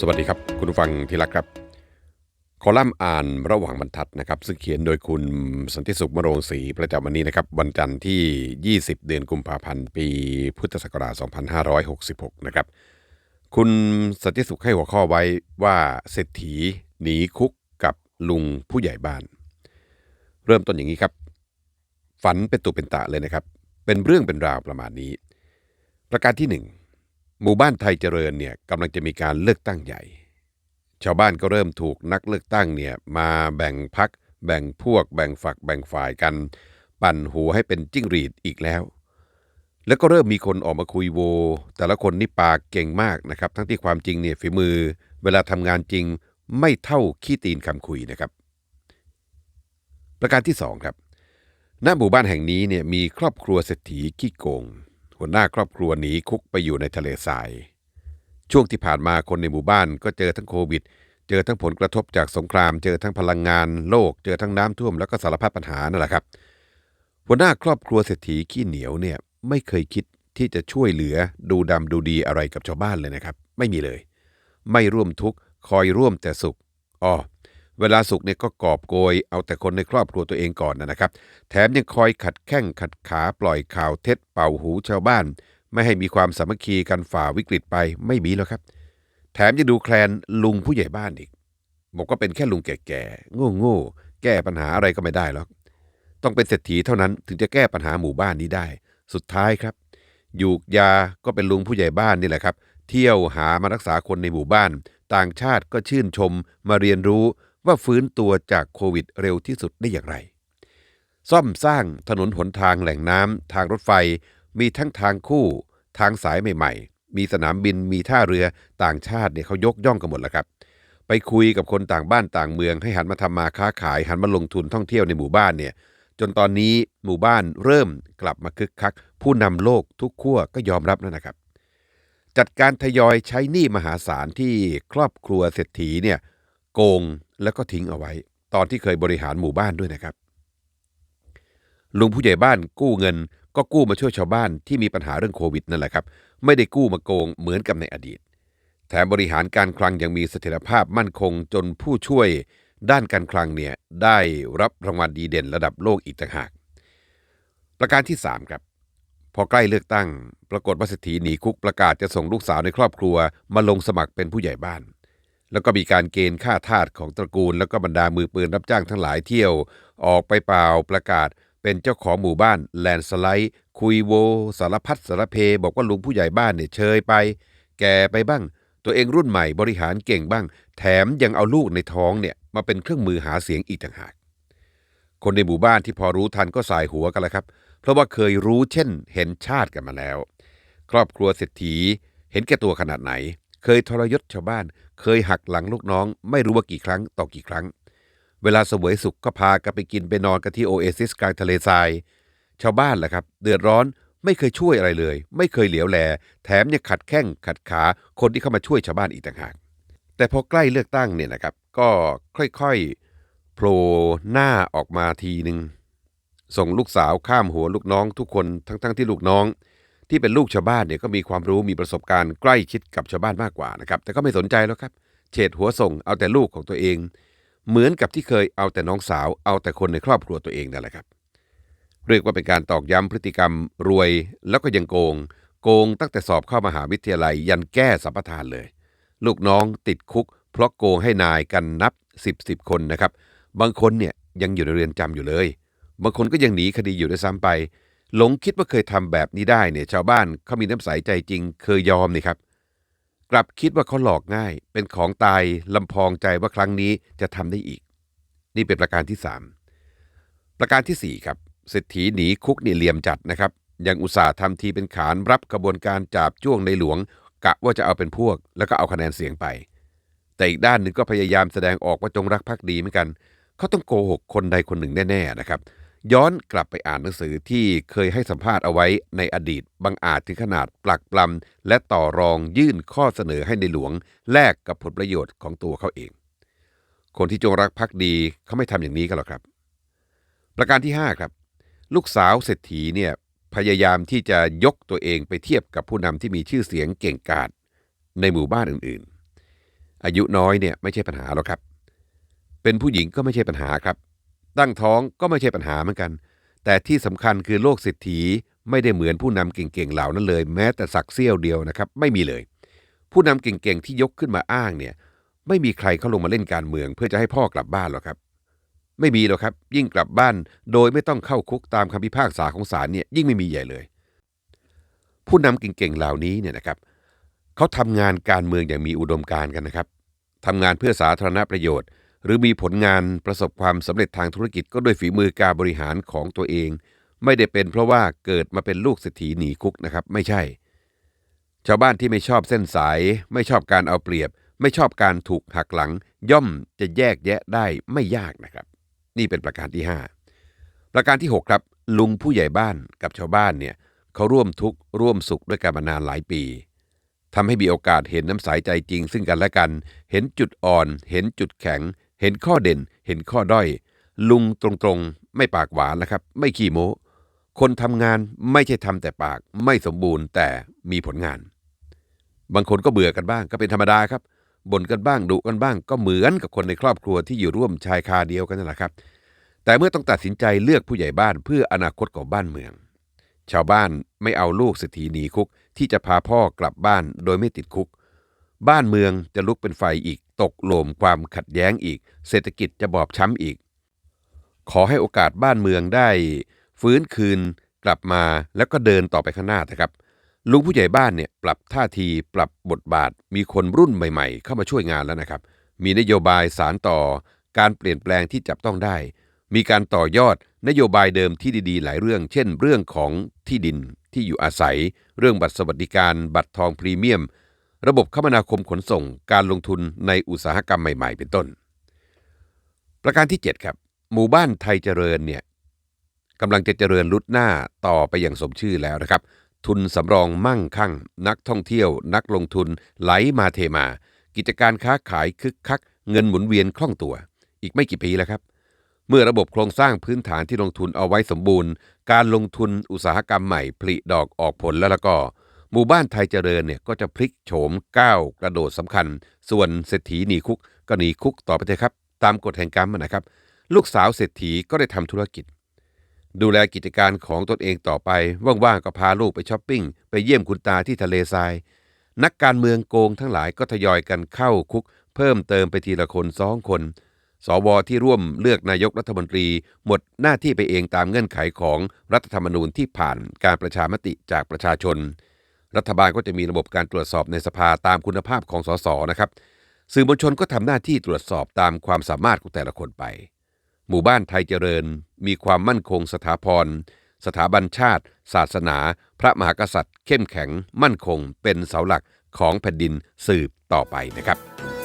สวัสดีครับ คุณผู้ฟังที่รักครับ คอลัมน์อ่านระหว่างบรรทัดนะครับ ซึ่งเขียนโดยคุณสันติสุขมโรงศรีประจำวันนี้นะครับ วันจันทร์ที่ 20 เดือนกุมภาพันธ์ ปีพุทธศักราช 2566 นะครับ คุณสันติสุขให้หัวข้อไว้ว่าเศรษฐีหนีคุกกับลุงผู้ใหญ่บ้าน เริ่มต้นอย่างนี้ครับ ฝันเป็นตุเป็นตะเลยนะครับ เป็นเรื่องเป็นราวประมาณนี้ ประการที่หนึ่ง หมู่บ้านไทยเจริญเนี่ยกำลังจะมีการเลือกตั้งใหญ่ ชาวบ้านก็เริ่มถูกนักเลือกตั้งเนี่ยมาแบ่งพัก แบ่งพวก แบ่งฝัก แบ่งฝ่ายกัน ปั่นหัวให้เป็นจิ้งหรีดอีกแล้ว แล้วก็เริ่มมีคนออกมาคุยโว แต่ละคนนี่ปากเก่งมากนะครับ ทั้งที่ความจริงเนี่ยฝีมือ เวลาทำงานจริงไม่เท่าขี้ตีนคำคุยนะครับ ประการที่สองครับ ณหมู่บ้านแห่งนี้เนี่ยมีครอบครัวเศรษฐีขี้โกง หัวหน้าครอบครัวหนีคุกไปอยู่ในทะเลทราย ช่วงที่ผ่านมาคนในหมู่บ้านก็เจอทั้งโควิด เจอทั้งผลกระทบจากสงคราม เจอทั้งพลังงานโลก เจอทั้งน้ำท่วมแล้วก็สารพัดปัญหานั่นแหละครับ หัวหน้าครอบครัวเศรษฐีขี้เหนียวเนี่ยไม่เคยคิดที่จะช่วยเหลือดูดำดูดีอะไรกับชาวบ้านเลยนะครับ ไม่มีเลย ไม่ร่วมทุกข์คอยร่วมแต่สุขอ๋อ เวลาสุขเนี่ยก็กอบโกย เอาแต่คนในครอบครัวตัวเองก่อนนะครับ แถมยังคอยขัดแข้งขัดขาปล่อยข่าวเท็จเป่าหูชาวบ้าน ไม่ให้มีความสามัคคีกันฝ่าวิกฤตไปไม่มีแล้วครับ แถมยังดูแคลนลุงผู้ใหญ่บ้านอีกบอกว่าเป็นแค่ลุงแก่ๆโง่ๆแก้ปัญหาอะไรก็ไม่ได้หรอกต้องเป็นเศรษฐีเท่านั้นถึงจะแก้ปัญหาหมู่บ้านนี้ได้ สุดท้ายครับยูกยาก็เป็นลุงผู้ใหญ่บ้านนี่แหละครับ เที่ยวหามารักษาคนในหมู่บ้าน ต่างชาติก็ชื่นชมมาเรียนรู้ ว่าฟื้นตัวจากโควิดเร็วที่สุดได้อย่างไร ซ่อมสร้างถนนหนทางแหล่งน้ำ ทางรถไฟ มีทั้งทางคู่ ทางสายใหม่ ๆ มีสนามบินมีท่าเรือต่างชาติเนี่ยเขายกย่องกันหมดแล้วครับ ไปคุยกับคนต่างบ้านต่างเมือง ให้หันมาทำมาค้าขายหันมาลงทุนท่องเที่ยวในหมู่บ้านเนี่ยจนตอนนี้หมู่บ้านเริ่มกลับมาคึกคัก ผู้นำโลกทุกขั้วก็ยอมรับแล้วนะครับ จัดการทยอยใช้หนี้มหาศาลที่ครอบครัวเศรษฐีเนี่ย โกงแล้วก็ทิ้งเอาไว้ ตอนที่เคยบริหารหมู่บ้านด้วยนะครับ ลุงผู้ใหญ่บ้านกู้เงินก็กู้มาช่วยชาวบ้านที่มีปัญหาเรื่องโควิดนั่นแหละครับ ไม่ได้กู้มาโกงเหมือนกับในอดีต แถมบริหารการคลังยังมีเสถียรภาพมั่นคงจนผู้ช่วยด้านการคลังเนี่ยได้รับรางวัลดีเด่นระดับโลกอีกต่างหาก ประการที่ 3 ครับ พอใกล้เลือกตั้ง ปรากฏว่าเศรษฐีหนีคุกประกาศจะส่งลูกสาวในครอบครัว มาลงสมัครเป็นผู้ใหญ่บ้าน แล้วก็มีการเกณฑ์ค่าทาสของตระกูล แล้วก็บรรดามือปืนรับจ้างทั้งหลายเที่ยว ออกไปเปล่าประกาศ เป็นเจ้าของหมู่บ้านแลนสไลด์คุยโว สารพัดสารเพ บอกว่าลุงผู้ใหญ่บ้านเนี่ยเชยไป แก่ไปบ้าง ตัวเองรุ่นใหม่บริหารเก่งบ้าง แถมยังเอาลูกในท้องเนี่ยมาเป็นเครื่องมือหาเสียงอีกต่างหาก คนในหมู่บ้านที่พอรู้ทันก็สายหัวกันแล้วครับ เพราะว่าเคยรู้เช่น เห็นชาติกันมาแล้ว ครอบครัวเศรษฐีเห็นแก่ตัวขนาดไหน เคยทรยศชาวบ้าน เคยหักหลังลูกน้อง ไม่รู้ว่ากี่ครั้งต่อกี่ครั้ง เวลาเสวยสุขก็พากันไปกินไปนอนกันที่โอเอซิสกลางทะเลทราย ชาวบ้านแหละครับ เดือดร้อนไม่เคยช่วยอะไรเลย ไม่เคยเหลียวแล แถมยังขัดแข้งขัดขาคนที่เข้ามาช่วยชาวบ้านอีกต่างหาก แต่พอใกล้เลือกตั้งเนี่ยนะครับ ก็ค่อยๆโผล่หน้าออกมาทีหนึ่งส่งลูกสาวข้ามหัวลูกน้องทุกคนทั้งๆที่ลูกน้อง ที่เป็นลูกชาวบ้านเนี่ยก็มีความรู้มีประสบการณ์ใกล้ชิดกับชาวบ้านมากกว่านะครับ แต่ก็ไม่สนใจแล้วครับ เฉดหัวส่งเอาแต่ลูกของตัวเอง เหมือนกับที่เคยเอาแต่น้องสาว เอาแต่คนในครอบครัวตัวเองนั่นแหละครับ เรียกว่าเป็นการตอกย้ำพฤติกรรมรวยแล้วก็ยังโกง โกงตั้งแต่สอบเข้ามหาวิทยาลัยยันแก้สัมปทานเลย ลูกน้องติดคุก เพราะโกงให้นายกันนับสิบสิบคนนะครับ บางคนเนี่ยยังอยู่ในเรือนจำอยู่เลย บางคนก็ยังหนีคดีอยู่ด้วยซ้ำไป หลงคิดว่าเคยทำแบบนี้ได้เนี่ยชาวบ้านเขามีน้ำใสใจจริง เคยยอมนี่ครับ กลับคิดว่าเขาหลอกง่าย เป็นของตายลำพองใจว่าครั้งนี้จะทำได้อีก นี่เป็นประการที่สามประการที่สี่ครับเศรษฐีหนีคุกนี่เหลี่ยมจัดนะครับ ยังอุตส่าห์ทำทีเป็นขานรับกระบวนการจับจ้วงในหลวง กะว่าจะเอาเป็นพวก แล้วก็เอาคะแนนเสียงไป แต่อีกด้านหนึ่งก็พยายามแสดงออกว่าจงรักภักดีเหมือนกัน เขาต้องโกหกคนใดคนหนึ่งแน่ๆนะครับ ย้อนกลับไปอ่านหนังสือที่เคยให้สัมภาษณ์เอาไว้ในอดีตบางอาจถึงขนาดปลักปลำและต่อรองยื่นข้อเสนอให้ในหลวง แลกกับผลประโยชน์ของตัวเขาเอง คนที่จงรักภักดีเขาไม่ทำอย่างนี้กันหรอกครับ ประการที่ 5 ครับ ลูกสาวเศรษฐีเนี่ยพยายามที่จะยกตัวเองไปเทียบกับผู้นำที่มีชื่อเสียงเก่งกาจในหมู่บ้านอื่นอายุน้อยเนี่ยไม่ใช่ปัญหาหรอกครับ เป็นผู้หญิงก็ไม่ใช่ปัญหาครับ ตั้งท้องก็ไม่ใช่ปัญหาเหมือนกัน แต่ที่สำคัญคือโลกเศรษฐีไม่ได้เหมือนผู้นำเก่งๆเหล่านั้นเลย แม้แต่สักเสี้ยวเดียวนะครับไม่มีเลย ผู้นำเก่งๆที่ยกขึ้นมาอ้างเนี่ยไม่มีใครเขาลงมาเล่นการเมือง เพื่อจะให้พ่อกลับบ้านหรอกครับ ไม่มีหรอกครับ ยิ่งกลับบ้านโดยไม่ต้องเข้าคุกตามคำพิพากษาของศาลเนี่ยยิ่งไม่มีใหญ่เลย ผู้นำเก่งๆเหล่านี้เนี่ยนะครับเขาทำงานการเมืองอย่างมีอุดมการณ์กันนะครับทำงานเพื่อสาธารณประโยชน์ หรือมีผลงานประสบความสำเร็จทางธุรกิจก็ด้วยฝีมือการบริหารของตัวเอง ไม่ได้เป็นเพราะว่าเกิดมาเป็นลูกเศรษฐีหนีคุกนะครับ ไม่ใช่ ชาวบ้านที่ไม่ชอบเส้นสาย ไม่ชอบการเอาเปรียบ ไม่ชอบการถูกหักหลัง ย่อมจะแยกแยะได้ไม่ยากนะครับ นี่เป็นประการที่ 5 ประการที่ 6 ครับ ลุงผู้ใหญ่บ้านกับชาวบ้านเนี่ยเขาร่วมทุกข์ร่วมสุขด้วยกันมานานหลายปีทำให้มีโอกาสเห็นน้ำสายใจจริง ซึ่งกันและกัน เห็นจุดอ่อน เห็นจุดแข็ง เห็นข้อเด่น เห็นข้อด้อย ลุงตรงๆ ไม่ปากหวานนะครับ ไม่ขี้โม้ คนทำงานไม่ใช่ทำแต่ปาก ไม่สมบูรณ์แต่มีผลงาน บางคนก็เบื่อกันบ้างก็เป็นธรรมดาครับบ่นกันบ้างดุกันบ้าง ก็เหมือนกับคนในครอบครัวที่อยู่ร่วมชายคาเดียวกันนั่นแหละครับ แต่เมื่อต้องตัดสินใจเลือกผู้ใหญ่บ้านเพื่ออนาคตของบ้านเมือง ชาวบ้านไม่เอาลูกเศรษฐีหนีคุก ที่จะพาพ่อกลับบ้านโดยไม่ติดคุก บ้านเมืองจะลุกเป็นไฟอีก ตกหลมความขัดแย้งอีก เศรษฐกิจจะบอบช้ำอีก ขอให้โอกาสบ้านเมืองได้ ฟื้นคืนกลับมาแล้วก็เดินต่อไปข้างหน้านะครับลุงผู้ใหญ่บ้านเนี่ยปรับท่าทีปรับบทบาท มีคนรุ่นใหม่ ๆ เข้ามาช่วยงานแล้วนะครับ มีนโยบายสารต่อการเปลี่ยนแปลงที่จับต้องได้ มีการต่อยอดนโยบายเดิมที่ดีๆ หลายเรื่อง เช่น เรื่องของที่ดินที่อยู่อาศัย เรื่องบัตรสวัสดิการ บัตรทองพรีเมียม ระบบคมนาคมขนส่งการลงทุนในอุตสาหกรรมใหม่ ๆ เป็นต้น ประการที่ 7 ครับ หมู่บ้านไทยเจริญเนี่ยกำลังจะเจริญรุดหน้าต่อไปอย่างสมชื่อแล้วนะครับ ทุนสำรองมั่งคั่ง นักท่องเที่ยว นักลงทุน ไหลมาเทมา กิจการค้าขายคึกคัก เงินหมุนเวียนคล่องตัว อีกไม่กี่ปีแล้วครับ เมื่อระบบโครงสร้างพื้นฐานที่ลงทุนเอาไว้สมบูรณ์ การลงทุนอุตสาหกรรมใหม่ผลิดอกออกผลแล้วแล้วก็ หมู่บ้านไทยเจริญเนี่ยก็จะพลิกโฉมก้าวกระโดดสำคัญ ส่วนเศรษฐีหนีคุกก็หนีคุกต่อไปเถอะครับ ตามกฎแห่งกรรมนะครับ ลูกสาวเศรษฐีก็ได้ทำธุรกิจ ดูแลกิจการของตนเองต่อไป ว่างๆก็พาลูกไปช้อปปิ้ง ไปเยี่ยมคุณตาที่ทะเลทราย นักการเมืองโกงทั้งหลายก็ทยอยกันเข้าคุก เพิ่มเติมไปทีละคนสองคนสวที่ร่วมเลือกนายกรัฐมนตรี หมดหน้าที่ไปเองตามเงื่อนไขของรัฐธรรมนูญที่ผ่านการประชามติจากประชาชน รัฐบาลก็จะมีระบบการตรวจสอบในสภาตามคุณภาพของสสนะครับ สื่อมวลชนก็ทำหน้าที่ตรวจสอบตามความสามารถของแต่ละคนไป หมู่บ้านไทยเจริญ มีความมั่นคงสถาพร สถาบันชาติ ศาสนา พระมหากษัตริย์ เข้มแข็ง มั่นคง เป็นเสาหลักของแผ่นดินสืบต่อไปนะครับ